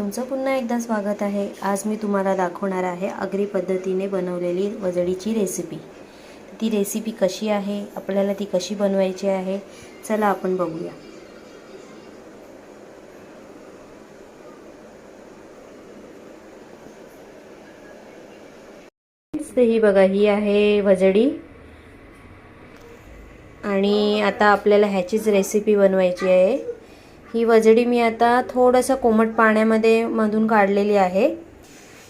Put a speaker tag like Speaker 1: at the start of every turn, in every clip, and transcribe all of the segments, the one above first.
Speaker 1: तुमचं पुन्हा एकदा स्वागत आहे. आज मी तुम्हाला दाखवणार आहे अग्री पद्धतीने बनवलेली वजडीची रेसिपी ती रेसिपी कशी आहे? आपल्याला ती कशी बनवायची आहे? चला आपण बघूया. ही बघा ही आहे वजडी. आणि आता आपल्याला ह्याचीच रेसिपी बनवायची आहे. ही वजडी मी आता थोडंसं कोमट पाण्यामध्ये मधून काढलेली आहे.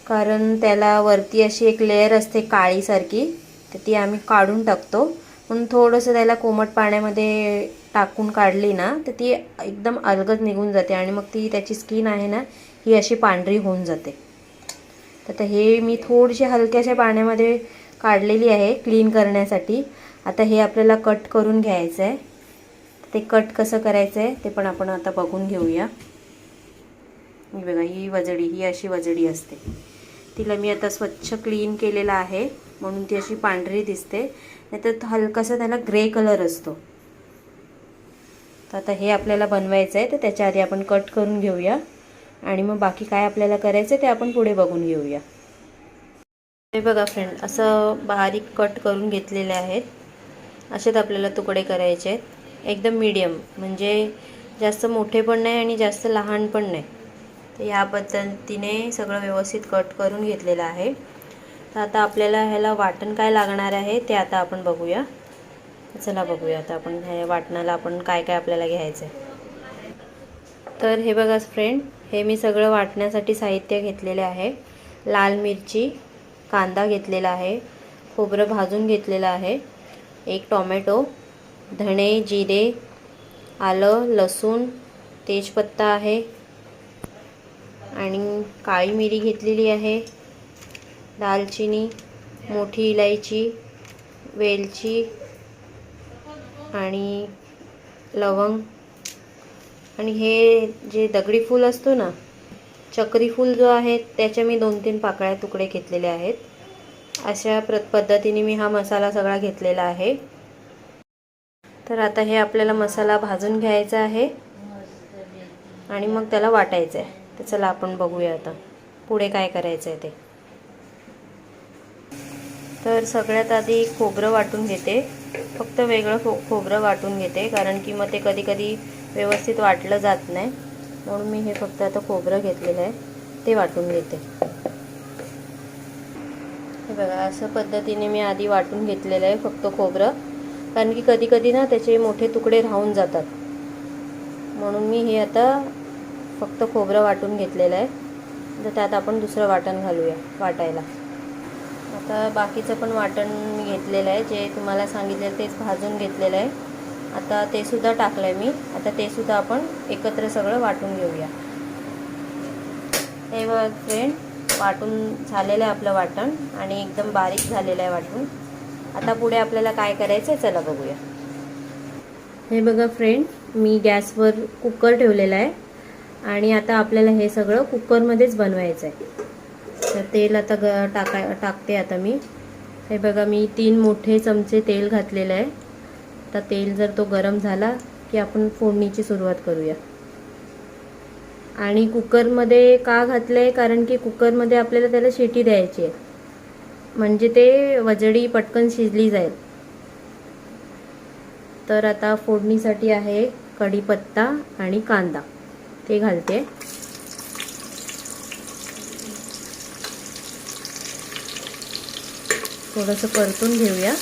Speaker 1: कारण त्याला वरती अशी एक लेअर असते काळीसारखी तर ती आम्ही काढून टाकतो. म्हणून थोडंसं त्याला कोमट पाण्यामध्ये टाकून काढली ना तर ती एकदम अलगद निघून जाते आणि मग ती त्याची स्किन आहे ना ही अशी पांढरी होऊन जाते. तर हे मी थोडीशी हलक्याशा पाण्यामध्ये काढलेली आहे क्लीन करण्यासाठी. आता हे आपल्याला कट करून घ्यायचं आहे ते कट कसं करायचं आहे ते पण आपण आता बघून घेऊया. ही बघा ही वजडी ही अशी वजडी असते. तिला मी आता स्वच्छ क्लीन केलेलं आहे म्हणून ती अशी पांढरी दिसते. नाहीतर हलकासा त्याला ग्रे कलर असतो. तर आता हे आपल्याला बनवायचं आहे तर त्याच्या आधी आपण कट करून घेऊया. आणि मग बाकी काय आपल्याला करायचं ते आपण पुढे बघून घेऊया. हे बघा फ्रेंड असं बारीक कट करून घेतलेले आहेत. असेच आपल्याला तुकडे करायचे आहेत. एकदम मीडियम म्हणजे जास्त मोठे पण नाही आणि जास्त लहान पण नाही. तर ह्या पद्धतीने सगळं व्यवस्थित कट करून घेतलेलं आहे. तर आता आपल्याला ह्याला वाटण काय लागणार आहे ते आता आपण बघूया. चला बघूया आता आपण ह्या वाटणाला आपण काय काय आपल्याला घ्यायचं आहे तर हे बघा फ्रेंड हे मी सगळं वाटण्यासाठी साहित्य घेतलेले आहे. लाल मिरची कांदा घेतलेला आहे खोबरं भाजून घेतलेलं आहे एक टॉमॅटो धणे जिरे आलं लसूण तेजपत्ता आहे. आणि काळी मिरी घेतलेली आहे. दालचिनी मोठी इलायची वेलची आणि लवंग. आणि हे जे दगडी फूल असतो ना चक्री फूल जो आहे त्याच्या मी दोन तीन पाकळ्या तुकडे घेतलेले आहेत. अशा प्र पद्धतीने मी हा मसाला सगळा घेतलेला आहे. तर आता हे आपल्याला मसाला भाजून घ्यायचा आहे. आणि मग त्याला वाटायचं आहे तर चला आपण बघूया आता पुढे काय करायचं आहे ते. तर सगळ्यात आधी खोबरं वाटून घेते. फक्त वेगळं खो खोबरं वाटून घेते. कारण की मग ते कधी कधी व्यवस्थित वाटलं जात नाही. म्हणून मी हे फक्त आता खोबरं घेतलेलं आहे. ते वाटून घेते. हे बघा असं पद्धतीने मी आधी वाटून घेतलेलं आहे फक्त खोबरं. कारण की कधी कधी ना त्याचे मोठे तुकडे राहून जातात. म्हणून मी हे आता फक्त खोबरं वाटून घेतलेलं आहे. तर त्यात आपण दुसरं वाटण घालूया वाटायला. आता बाकीचं पण वाटण मी घेतलेलं आहे. जे तुम्हाला सांगितलेलं तेच भाजून घेतलेलं आहे. आता ते सुद्धा टाकलं आहे मी. आता ते सुद्धा आपण एकत्र सगळं वाटून घेऊया. हे बघ फ्रेंड वाटून झालेलं आहे आपलं वाटण आणि एकदम बारीक झालेलं आहे वाटून. आता पुढे आपल्याला काय करायचं आहे चला बघूया. हे बघा फ्रेंड मी गॅसवर कुकर ठेवलेला आहे. आणि आता आपल्याला हे सगळं कुकरमध्येच बनवायचं आहे तर तेल आता ग टाका टाकते आता मी. हे बघा मी तीन मोठे चमचे तेल घातलेलं आहे. आता तेल जर तो गरम झाला की आपण फोडणीची सुरुवात करूया. आणि कुकरमध्ये का घातलं आहे कारण की कुकरमध्ये आपल्याला त्याला शिटी द्यायची आहे. म्हणजे ते वजडी पटकन शिजली जाईल. तर आता फोडणीसाठी आहे कढीपत्ता आणि कांदा. ते घालते. थोडंसं परतून घेऊया.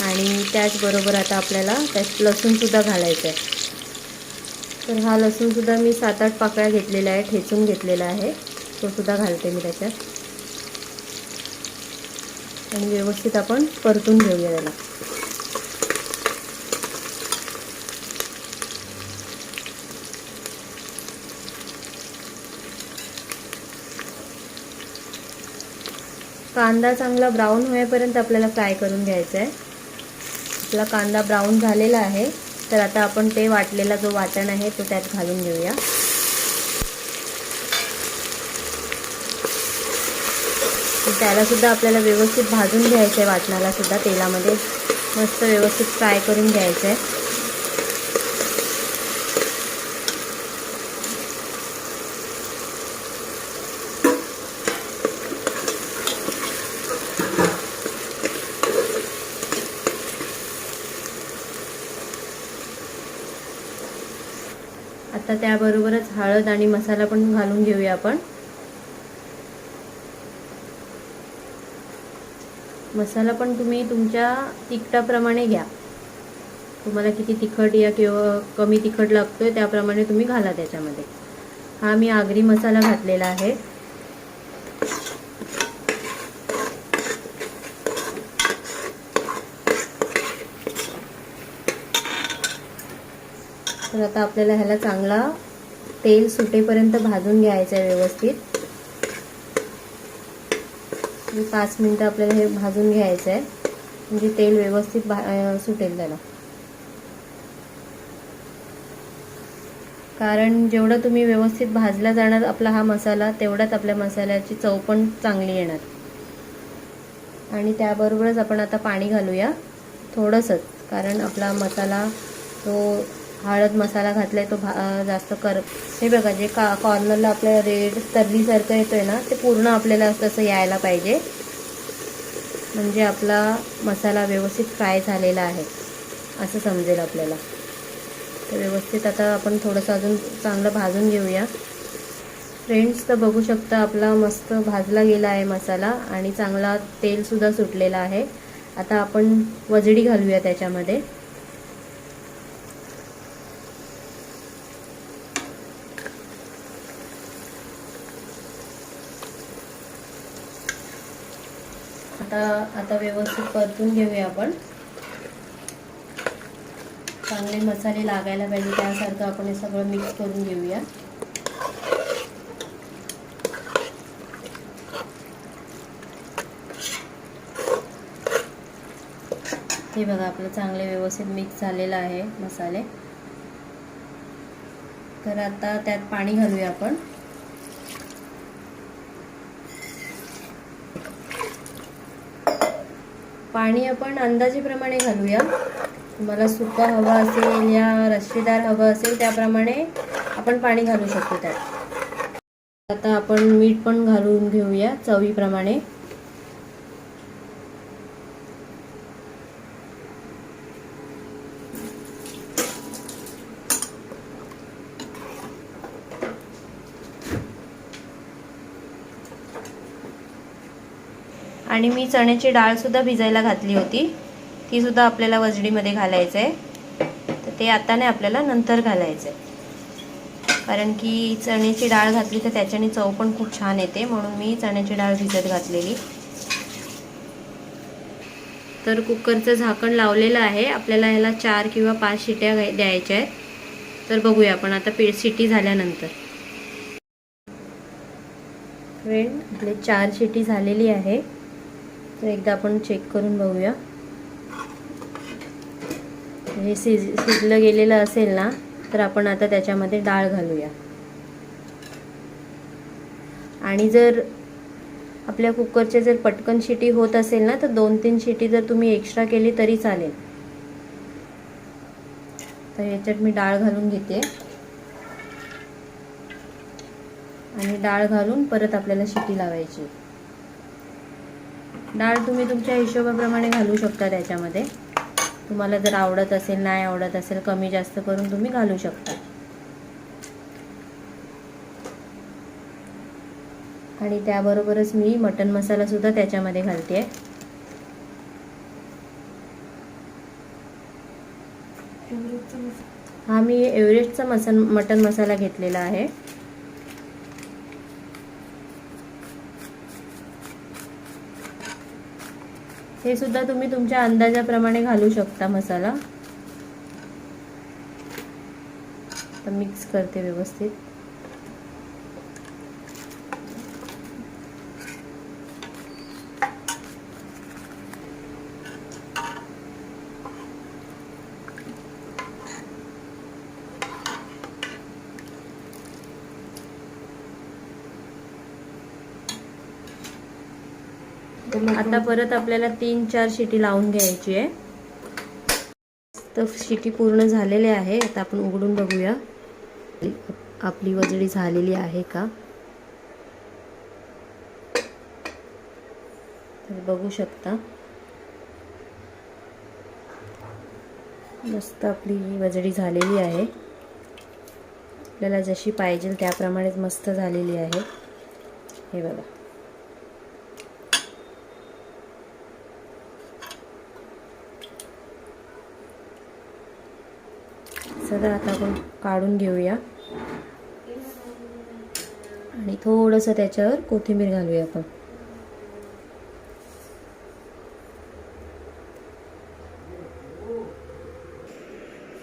Speaker 1: आणि त्याचबरोबर आता आपल्याला त्यात लसूणसुद्धा घालायचं आहे तर हा लसूणसुद्धा मी सात आठ पाकळ्या घेतलेला आहे ठेचून घेतलेला आहे. तो सुद्धा घालते मी त्याच्यात. आणि व्यवस्थित आपण परतून घेऊया त्याला कांदा चांगला ब्राऊन होईपर्यंत आपल्याला फ्राय करून घ्यायचा आहे. आपला कांदा ब्राऊन झालेला आहे तर आता आपण ते वाटलेला जो वाटण आहे तो त्यात घालून घेऊया. त्यालासुद्धा आपल्याला व्यवस्थित भाजून घ्यायचं आहे वाटणालासुद्धा तेलामध्ये मस्त व्यवस्थित फ्राय करून घ्यायचं आहे आता त्याबरोबरच हळद आणि मसाला पण घालून घेऊया आपण. मसाला पण तुम्ही तुमच्या तिखटाप्रमाणे घ्या. तुम्हाला किती तिखट या किंवा कमी तिखट लागतोय त्याप्रमाणे तुम्ही घाला त्याच्यामध्ये. हा मी आगरी मसाला घातलेला आहे. तर आता आपल्याला ह्याला चांगला तेल सुटेपर्यंत भाजून घ्यायचं आहे व्यवस्थित. पाच मिनटं आपल्याला हे भाजून घ्यायचं आहे. म्हणजे तेल व्यवस्थित भा सुटेल त्याला. कारण जेवढं तुम्ही व्यवस्थित भाजला जाणार आपला हा मसाला तेवढाच आपल्या मसाल्याची चव पण चांगली येणार. आणि त्याबरोबरच आपण आता पाणी घालूया. थोडंसंच कारण आपला मसाला तो हळद मसाला घातलाय तो भा जास्त कर हे बघा जे का कॉर्नरला आपल्याला रेड तरलीसारखं येतोय ना ते पूर्ण आपल्याला तसं यायला पाहिजे. म्हणजे आपला मसाला व्यवस्थित फ्राय झालेला आहे असं समजेल आपल्याला. तर व्यवस्थित आता आपण थोडंसं अजून चांगलं भाजून घेऊया. फ्रेंड्स तर बघू शकता आपला मस्त भाजला गेला आहे मसाला आणि चांगला तेलसुद्धा सुटलेला आहे. आता आपण वजडी घालूया त्याच्यामध्ये. आता आता व्यवस्थित परतून घेऊया आपण. चांगले मसाले लागायला पाहिजे त्यासारखं आपण हे सगळं मिक्स करून घेऊया. हे बघा आपलं चांगले व्यवस्थित मिक्स झालेलं आहे मसाले. तर आता त्यात पाणी घालूया आपण. पाणी आपण अंदाजेप्रमाणे घालूया. तुम्हाला सुका हवा असेल या रस्सीदार हवं असेल त्याप्रमाणे आपण पाणी घालू शकतो त्यात. आता आपण मीठ पण घालून घेऊया चवीप्रमाणे. आणि मी चण्याची डाळसुद्धा भिजायला घातली होती. तीसुद्धा आपल्याला वजडीमध्ये घालायचं आहे तर ते आता नाही आपल्याला नंतर घालायचं आहे कारण की चण्याची डाळ घातली तर त्याच्याने चव पण खूप छान येते म्हणून मी चण्याची डाळ भिजत घातलेली. तर कुकरचं झाकण लावलेलं आहे. आपल्याला ह्याला चार किंवा पाच शिट्या द्यायच्या आहेत. तर बघूया आपण आता पी शिटी झाल्यानंतर. फ्रेंड आपले चार शिटी झालेली आहे. तर एकदा आपण चेक करून बघूया. हे शिज शिजलं गेलेलं असेल ना तर आपण आता त्याच्यामध्ये डाळ घालूया. आणि जर आपल्या कुकरचे जर पटकन शिटी होत असेल ना तर दोन तीन शिटी जर तुम्ही एक्स्ट्रा केली तरी चालेल. तर याच्यात मी डाळ घालून घेते. आणि डाळ घालून परत आपल्याला शिटी लावायची. डाळ तुम्ही तुमच्या हिशोबाप्रमाणे घालू शकता त्याच्यामध्ये. तुम्हाला जर आवडत असेल नाही आवडत असेल कमी जास्त करून तुम्ही घालू शकता. आणि त्याबरोबरच मी मटन मसाला सुद्धा त्याच्यामध्ये घालते हा मी एव्हरेस्टचा मसन मटन मसाला घेतलेला आहे. हे सुद्धा तुम्ही तुमच्या अंदाजाप्रमाणे घालू शकता मसाला. तर मिक्स करते व्यवस्थित. आता परत आपल्याला तीन चार शिटी लावून घ्यायची आहे. तर शिटी पूर्ण झालेली आहे. आता आपण उघडून बघूया. आपली वजडी झालेली आहे का? तर बघू शकता. मस्त आपली वजडी झालेली आहे. आपल्याला जशी पाहिजे त्याप्रमाणेच मस्त झालेली आहे. हे बघा. चला आता आपण काढून घेऊया. आणि थोडंसं त्याच्यावर कोथिंबीर घालूया आपण.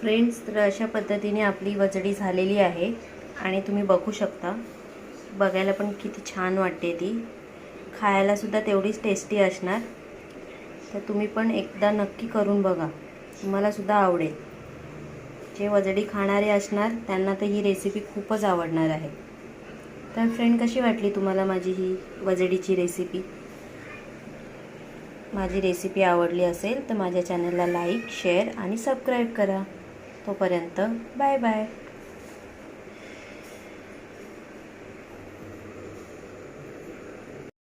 Speaker 1: फ्रेंड्स तर अशा पद्धतीने आपली वजडी झालेली आहे आणि तुम्ही बघू शकता. बघायला पण किती छान वाटते ती. खायलासुद्धा तेवढीच टेस्टी असणार. तर तुम्ही पण एकदा नक्की करून बघा. तुम्हालासुद्धा आवडेल. जे वजडी खाणारे असणार त्यांना तर ही रेसिपी खूपच आवडणार आहे. तर फ्रेंड कशी वाटली तुम्हाला माझी ही वजडीची रेसिपी माझी रेसिपी आवडली असेल तर माझ्या चॅनलला लाईक शेअर आणि सबस्क्राईब करा. तोपर्यंत बाय बाय